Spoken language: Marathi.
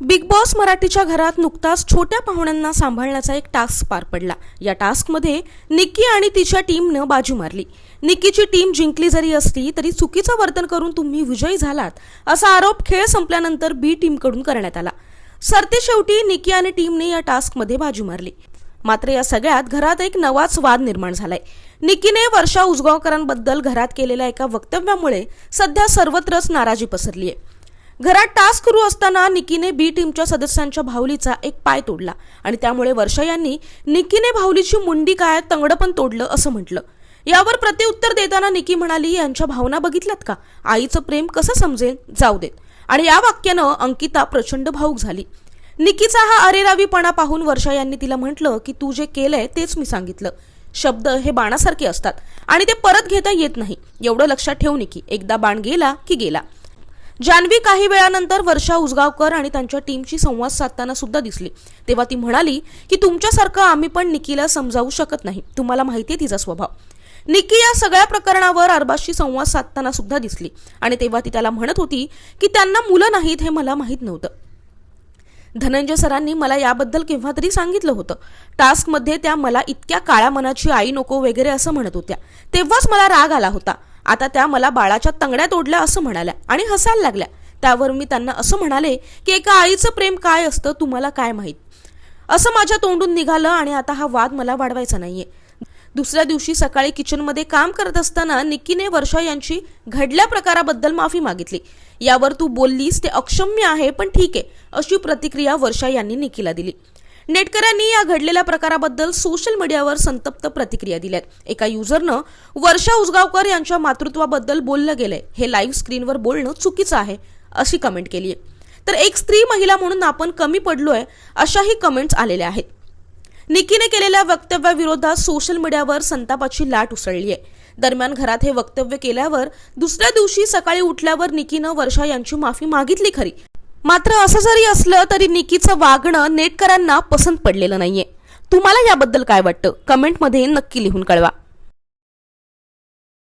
बिग बॉस मराठीच्या घरात नुकताच छोट्या पाहुण्यांना सांभाळण्याचा एक टास्क पार पडला. या टास्कमध्ये निक्की आणि तिच्या टीमनं बाजू मारली. निक्कीची टीम जिंकली जरी असली तरी चुकीचं वर्तन करून तुम्ही विजयी झालात असा आरोप खेळ संपल्यानंतर बी टीमकडून करण्यात आला. सरते शेवटी निकी आणि टीमने या टास्कमध्ये बाजू मारली. मात्र या सगळ्यात घरात एक नवाच वाद निर्माण झालाय. निक्कीने वर्षा उजगावकरांबद्दल घरात केलेल्या एका वक्तव्यामुळे सध्या सर्वत्रच नाराजी पसरली आहे घरात टास्क सुरू असताना निकीने बी टीमच्या सदस्यांच्या भावलीचा एक पाय तोडला आणि त्यामुळे वर्षा यांनी निकीने भावलीची मुंडी काय तंगडं पण तोडलं असं म्हटलं. यावर प्रतिउत्तर देताना निकी म्हणाली यांच्या भावना बघितल्यात का? आईचं प्रेम कसं समजेल? जाऊ देत. आणि या वाक्यानं अंकिता प्रचंड भाऊक झाली. निकीचा हा अरेरावीपणा पाहून वर्षा यांनी तिला म्हटलं की तू जे केलंय तेच मी सांगितलं. शब्द हे बाणासारखे असतात आणि ते परत घेता येत नाही. एवढं लक्षात ठेवू निकी. एकदा बाण गेला की गेला. जान्हवी काही वेळानंतर वर्षा उजगावकर आणि त्यांच्या टीमशी संवाद साधताना सुद्धा दिसली. तेव्हा ती म्हणाली की तुमच्यासारखं आम्ही पण निकीला समजावू शकत नाही. तुम्हाला माहिती आहे तिचा स्वभाव. निकी या सगळ्या प्रकरणावर अरबाजशी संवाद साधताना सुद्धा दिसली आणि तेव्हा ती त्याला म्हणत होती की त्यांना मुलं नाहीत हे मला माहीत नव्हतं. धनंजय सरांनी मला याबद्दल केव्हा तरी सांगितलं होतं. टास्कमध्ये त्या मला इतक्या काळ्या मनाची आई नको वगैरे असं म्हणत होत्या. तेव्हाच मला राग आला होता. आता त्या मला बाळाच्या तंगड्या तोडल्या असं म्हणाल्या आणि हसायला लागल्या. त्यावर मी त्यांना असं म्हणाले की एका आईचं प्रेम काय असतं तुम्हाला काय माहीत? असं माझ्या तोंडून निघालं आणि आता हा वाद मला वाढवायचा नाहीये. दुसऱ्या दिवशी सकाळी किचनमध्ये काम करत असताना निक्कीने वर्षा यांची घडल्या प्रकाराबद्दल माफी मागितली. यावर तू बोललीस ते अक्षम्य आहे पण ठीक आहे अशी प्रतिक्रिया वर्षा यांनी निकीला दिली. नेटकऱ्यांनी या घडलेल्या प्रकाराबद्दल सोशल मीडियावर संतप्त प्रतिक्रिया दिल्यात. एका युजरनं वर्षा उसगावकर यांच्या मातृत्वाबद्दल बोललं गेलंय. हे लाईव्ह स्क्रीनवर बोलणं चुकीचं आहे अशी कमेंट केली आहे तर एक स्त्री महिला म्हणून आपण कमी पडलोय अशाही कमेंट्स आलेल्या आहेत. निकीने केलेल्या वक्तव्याविरोधात सोशल मीडियावर संतापाची लाट उसळली आहे दरम्यान घरात हे वक्तव्य केल्यावर दुसऱ्या दिवशी सकाळी उठल्यावर निकीनं वर्षा यांची माफी मागितली खरी. मात्र असं जरी असलं तरी निकीचं वागणं नेटकरांना पसंत पडलेलं नाहीये. तुम्हाला याबद्दल काय वाटतं? कमेंटमध्ये नक्की लिहून कळवा.